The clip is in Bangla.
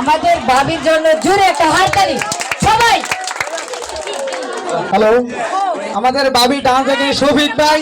আমাদের বাবির জন্য জুড়ে একটা হাততালি। সবাই! হ্যালো আমাদের বাবি ডান্স থেকে ভাই।